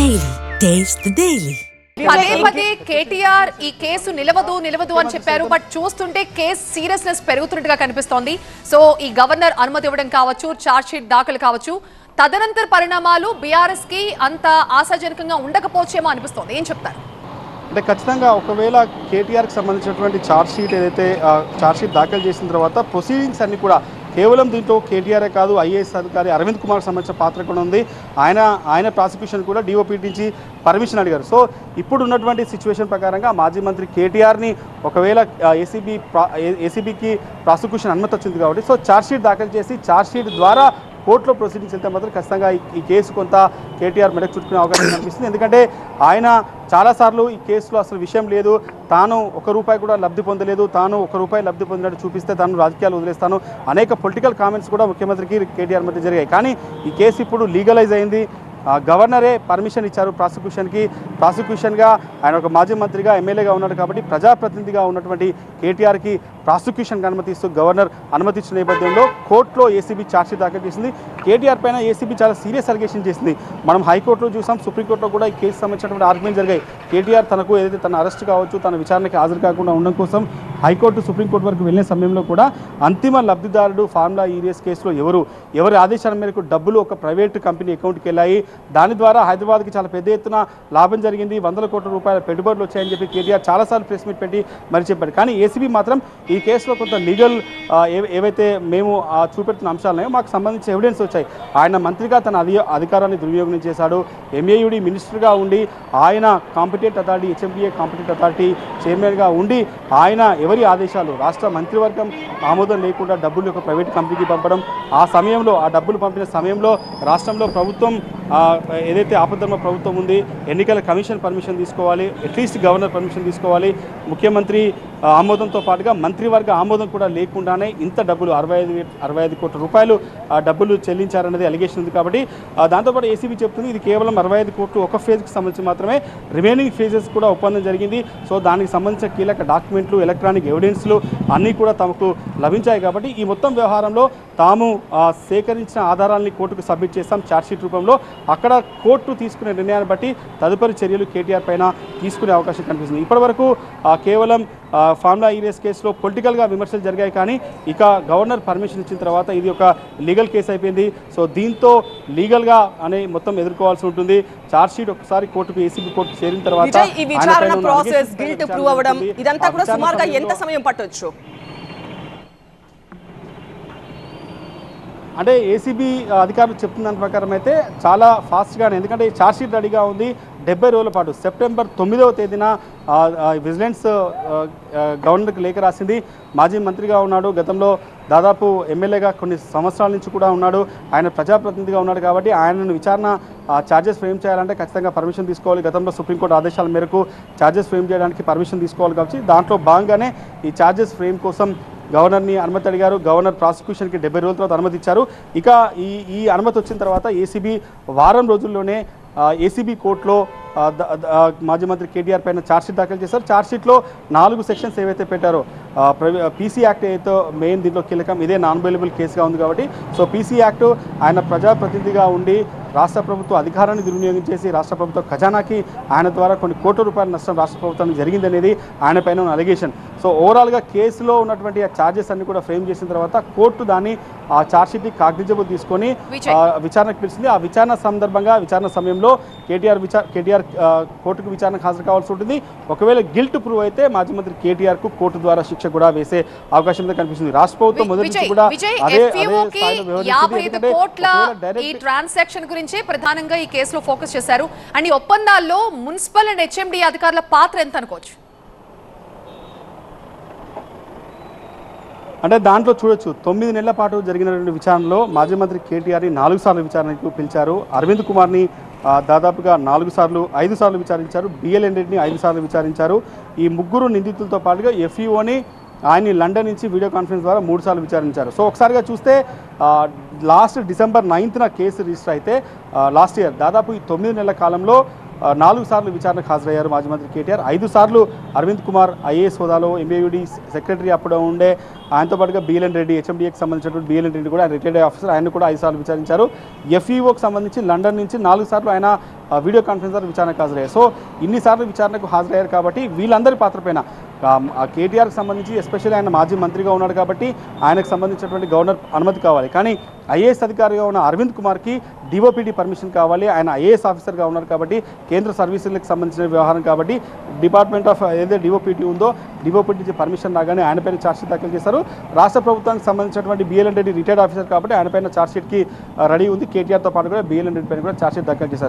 Taste the Daily. పదే పదే కేటీఆర్ ఈ కేసు నిలవదు నిలవదు అని చెప్పారు బట్ చూస్తుంటే కేసు సీరియస్నెస్ పెరుగుతున్నట్టుగా కనిపిస్తోంది. సో ఈ గవర్నర్ అనుమతి ఇవ్వడం కావచ్చు ఛార్జ్ షీట్ దాఖలు కావచ్చు తదనంతర పరిణామాలు బీఆర్ఎస్కి అంత ఆశాజనకంగా ఉండకపోవచ్చేమో అనిపిస్తోంది. ఏం చెప్తారు? అంటే ఖచ్చితంగా ఒకవేళ కేటీఆర్కి సంబంధించినటువంటి ఛార్జ్ షీట్ ఏదైతే ఛార్జ్ షీట్ దాఖలు చేసిన తర్వాత ప్రొసీడింగ్స్ అన్ని కూడా కేవలం దీంట్లో కేటీఆర్ కాదు ఐఏఎస్ అధికారి అరవింద్ కుమార్ సంబంధించిన పాత్ర కూడా ఉంది. ఆయన ఆయన ప్రాసిక్యూషన్ కూడా డిఓపి నుంచి పర్మిషన్ అడిగారు. సో ఇప్పుడు ఉన్నటువంటి సిచ్యువేషన్ ప్రకారంగా మాజీ మంత్రి కేటీఆర్ని ఒకవేళ ఏసీబీ ఏసీబీకి ప్రాసిక్యూషన్ అనుమతి వచ్చింది కాబట్టి సో ఛార్జ్ షీట్ దాఖలు చేసి ఛార్జ్ షీట్ ద్వారా కోర్టులో ప్రొసీడింగ్స్ వెళ్తే మాత్రం ఖచ్చితంగా ఈ- కేసు కొంత కేటీఆర్ మెడకు చుట్టుకునే అవకాశం కనిపిస్తుంది. ఎందుకంటే ఆయన చాలాసార్లు ఈ కేసులో అసలు విషయం లేదు. తాను ఒక రూపాయి కూడా లబ్ధి పొందలేదు. తాను ఒక రూపాయి లబ్ధి పొందినట్టు చూపిస్తే తాను రాజకీయాలు వదిలేస్తాను అనేక పొలిటికల్ కామెంట్స్ కూడా ముఖ్యమంత్రికి కేటీఆర్ మధ్య జరిగాయి. కానీ ఈ కేసు ఇప్పుడు లీగలైజ్ అయింది. ఆ, గవర్నరే పర్మిషన్ ఇచ్చారు ప్రాసిక్యూషన్కి. ప్రాసిక్యూషన్గా ఆయన ఒక మాజీ మంత్రిగా ఎమ్మెల్యేగా ఉన్నాడు కాబట్టి ప్రజాప్రతినిధిగా ఉన్నటువంటి కేటీఆర్కి ప్రాసిక్యూషన్కి అనుమతిస్తూ గవర్నర్ అనుమతి నేపథ్యంలో కోర్టులో ఏసీబీ ఛార్జ్షీట్ దాఖలు చేసింది. కేటీఆర్ పైన ఏసీబీ చాలా సీరియస్ అలిగేషన్ చేసింది. మనం హైకోర్టులో చూసాం సుప్రీంకోర్టులో కూడా ఈ కేసు సంబంధించినటువంటి ఆర్గ్యుమెంట్ జరిగాయి. కేటీఆర్ తనకు ఏదైతే తన అరెస్ట్ కావచ్చు తన విచారణకి హాజరు కాకుండా ఉండడం కోసం హైకోర్టు సుప్రీంకోర్టు వరకు వెళ్ళిన సమయంలో కూడా అంతిమ లబ్ధిదారుడు ఫార్ములా ఈరియస్ కేసులో ఎవరు? ఎవరి ఆదేశాల మేరకు డబ్బులు ఒక ప్రైవేట్ కంపెనీ అకౌంట్కి వెళ్ళాయి? దాని ద్వారా హైదరాబాద్కి చాలా పెద్ద ఎత్తున లాభం జరిగింది. వందల కోట్ల రూపాయల పెట్టుబడులు వచ్చాయని చెప్పి కేటీఆర్ చాలాసార్లు ప్రెస్ మీట్ పెట్టి మరి చెప్పారు కానీ ఏసీబీ మాత్రం ఈ కేసులో కొంత లీగల్ ఏవైతే మేము ఆ, చూపెడుతున్న అంశాలున్నాయో మాకు సంబంధించిన ఎవిడెన్స్ వచ్చాయి. ఆయన మంత్రిగా తన అధి అధికారాన్ని దుర్వినియోగం చేశాడు. ఎంఏయుడి మినిస్టర్గా ఉండి ఆయన competent authority HMDA competent authority చైర్మన్గా ఉండి ఆయన ఎవరి ఆదేశాలు? రాష్ట్ర మంత్రివర్గం ఆమోదం లేకుండా డబ్బులు ఒక ప్రైవేట్ కంపెనీకి పంపడం. ఆ సమయంలో ఆ డబ్బులు పంపిన సమయంలో రాష్ట్రంలో ప్రభుత్వం ఏదైతే ఆపద్ధర్మ ప్రభుత్వం ఉంది ఎన్నికల కమిషన్ పర్మిషన్ తీసుకోవాలి అట్లీస్ట్ గవర్నర్ పర్మిషన్ తీసుకోవాలి. ముఖ్యమంత్రి ఆమోదంతో పాటుగా మంత్రివర్గ ఆమోదం కూడా లేకుండానే ఇంత డబ్బులు అరవై ఐదు అరవై ఐదు కోట్ల రూపాయలు డబ్బులు చెల్లించారనేది అలిగేషన్ ఉంది కాబట్టి దాంతోపాటు ఏసీబీ చెప్తుంది ఇది కేవలం అరవై ఐదు కోట్లు ఒక ఫేజ్కి సంబంధించి మాత్రమే రిమైనింగ్ ఫేజెస్ కూడా ఒప్పందం జరిగింది. సో దానికి సంబంధించిన కీలక డాక్యుమెంట్లు ఎలక్ట్రానిక్ ఎవిడెన్స్లు అన్నీ కూడా తమకు లభించాయి కాబట్టి ఈ మొత్తం వ్యవహారంలో తాము సేకరించిన ఆధారాలని కోర్టుకు సబ్మిట్ చేస్తాం ఛార్జ్షీట్ రూపంలో. అక్కడ కోర్టు తీసుకునే నిర్ణయాన్ని బట్టి తదుపరి చర్యలు కేటీఆర్ పైన తీసుకునే అవకాశం కనిపిస్తుంది. ఇప్పటివరకు కేవలం ఫార్ములా ఈరియస్ కేసులో పొలిటికల్గా విమర్శలు జరిగాయి కానీ ఇక గవర్నర్ పర్మిషన్ ఇచ్చిన తర్వాత ఇది ఒక లీగల్ కేసు అయిపోయింది. సో దీంతో లీగల్గా అనే మొత్తం ఎదుర్కోవాల్సి ఉంటుంది. ఛార్జ్ షీట్ ఒకసారి కోర్టుకు ఏసీబీ కోర్టు చేరిన తర్వాత ఈ. ఇదంతా కూడా సుమారుగా ఎంత సమయం పట్టొచ్చు? అంటే ఏసీబీ అధికారులు చెప్తున్న దాని ప్రకారం అయితే చాలా ఫాస్ట్గానే ఎందుకంటే ఈ ఛార్జ్షీట్ రెడీగా ఉంది డెబ్బై రోజుల పాటు. సెప్టెంబర్ తొమ్మిదవ తేదీన విజిలెన్స్ గవర్నర్కి లేఖ రాసింది. మాజీ మంత్రిగా ఉన్నాడు. గతంలో దాదాపు ఎమ్మెల్యేగా కొన్ని సంవత్సరాల నుంచి కూడా ఉన్నాడు. ఆయన ప్రజాప్రతినిధిగా ఉన్నాడు కాబట్టి ఆయనను విచారణ ఛార్జెస్ ఫ్రేమ్ చేయాలంటే ఖచ్చితంగా పర్మిషన్ తీసుకోవాలి. గతంలో సుప్రీంకోర్టు ఆదేశాల మేరకు ఛార్జెస్ ఫ్రేమ్ చేయడానికి పర్మిషన్ తీసుకోవాలి కాబట్టి దాంట్లో భాగంగానే ఈ ఛార్జెస్ ఫ్రేమ్ కోసం గవర్నర్ని అనుమతి అడిగారు గవర్నర్ ప్రాసిక్యూషన్కి డెబ్బై రోజుల తర్వాత అనుమతి ఇచ్చారు. ఇక ఈ ఈ అనుమతి వచ్చిన తర్వాత ఏసీబీ వారం రోజుల్లోనే ఏసీబీ కోర్టులో మాజీ మంత్రి కేటీఆర్ పైన ఛార్జ్షీట్ దాఖలు చేశారు. ఛార్జ్షీట్లో నాలుగు సెక్షన్స్ ఏవైతే పెట్టారో పీసీ యాక్ట్ ఏదైతే మెయిన్ దీంట్లో కీలకం ఇదే నాన్ బెయిలబుల్ కేసుగా ఉంది కాబట్టి. సో పీసీ యాక్ట్ ఆయన ప్రజాప్రతినిధిగా ఉండి రాష్ట్ర ప్రభుత్వ అధికారాన్ని దుర్వినియోగం చేసి రాష్ట్ర ప్రభుత్వ ఖజానాకి ఆయన ద్వారా కొన్ని కోట్ల రూపాయల నష్టం రాష్ట్ర ప్రభుత్వానికి జరిగిందనేది ఆయన పైన ఉన్న అలిగేషన్. సో ఓవరాల్గా కేసులో ఉన్నటువంటి ఆ ఛార్జెస్ అన్ని కూడా ఫ్రేమ్ చేసిన తర్వాత కోర్టు దాన్ని ఆ ఛార్జ్షీట్ని కాగ్నిజబుల్ తీసుకొని విచారణకు పిలిచింది. ఆ విచారణ సందర్భంగా విచారణ సమయంలో కేటీఆర్ విచార కేటీఆర్ కోర్టుకు విచారణకు హాజరు కావాల్సి ఉంటుంది. ఒకవేళ గిల్ట్ ప్రూవ్ అయితే మాజీ మంత్రి కేటీఆర్కు కోర్టు ద్వారా శిక్ష కూడా వేసే అవకాశం కనిపిస్తుంది. రాష్ట్ర ప్రభుత్వం మొదటి కూడా అదే అదే స్థాయిలో వ్యవహరించింది. గురించే ప్రధానంగా ఈ కేసులో ఫోకస్ చేశారు. అండ్ ఈ ఒప్పందాల్లో మున్సిపల్ అండ్ హెచ్ఎండి అధికారుల పాత్ర ఎంత అనుకోవచ్చు అంటే దాంట్లో చూడొచ్చు. తొమ్మిది నెలల పాటు జరిగినటువంటి విచారణలో మాజీ మంత్రి కేటీఆర్ని నాలుగు సార్లు విచారణకు పిలిచారు. అరవింద్ కుమార్ని దాదాపుగా నాలుగు సార్లు ఐదు సార్లు విచారించారు. బిఎల్ఎన్ రెడ్డిని ఐదు సార్లు విచారించారు. ఈ ముగ్గురు నిందితులతో పాటుగా ఎఫ్ఈఓని ఆయన్ని లండన్ నుంచి వీడియో కాన్ఫరెన్స్ ద్వారా మూడు సార్లు విచారించారు. సో ఒకసారిగా చూస్తే లాస్ట్ డిసెంబర్ నైన్త్న కేసు రిజిస్టర్ అయితే లాస్ట్ ఇయర్ దాదాపు ఈ తొమ్మిది నెలల కాలంలో నాలుగు సార్లు విచారణకు హాజరయ్యారు మాజీ మంత్రి కేటీఆర్. ఐదు సార్లు అరవింద్ కుమార్ ఐఏఎస్ హోదాలో ఎంఏయుడి సెక్రటరీ అప్పుడు ఉండే ఆయనతో పాటుగా బిఎల్ఎన్ రెడ్డి హెచ్ఎండిఏకి సంబంధించినటువంటి బిఎల్ఎన్ రెడ్డి కూడా ఆయన రిటైర్డ్ ఆఫీసర్. ఆయన కూడా ఐదు సార్లు విచారించారు. ఎఫ్ఈఓకి సంబంధించి లండన్ నుంచి నాలుగు సార్లు ఆయన వీడియో కాన్ఫరెన్స్ ద్వారా విచారణకు హాజరయ్యారు. సో ఇన్నిసార్లు విచారణకు హాజరయ్యారు కాబట్టి వీళ్ళందరి పాత్ర పైన కేటీఆర్కి సంబంధించి ఎస్పెషల్లీ ఆయన మాజీ మంత్రిగా ఉన్నాడు కాబట్టి ఆయనకు సంబంధించినటువంటి గవర్నర్ అనుమతి కావాలి. కానీ ఐఏఎస్ అధికారిగా ఉన్న అరవింద్ కుమార్కి డిఓపిడి పర్మిషన్ కావాలి. ఆయన ఐఏఎస్ ఆఫీసర్గా ఉన్నారు కాబట్టి కేంద్ర సర్వీసులకు సంబంధించిన వ్యవహారం కాబట్టి డిపార్ట్మెంట్ ఆఫ్ ఏదైతే డిఓపిటి ఉందో డిఓపిటి పర్మిషన్ రాగానే ఆయన పైన ఛార్జ్షీట్ దాఖలు చేశారు. రాష్ట్ర ప్రభుత్వానికి సంబంధించినటువంటి బిఎల్ఎన్ రెడ్డి రిటైర్డ్ ఆఫీసర్ కాబట్టి ఆయన పైన ఛార్జ్షీట్కి రెడీ ఉంది. కేటీఆర్తో పాటు కూడా బిఎల్ఎన్ రెడ్డి పైన కూడా ఛార్జ్షీట్ దాఖలు చేశారు.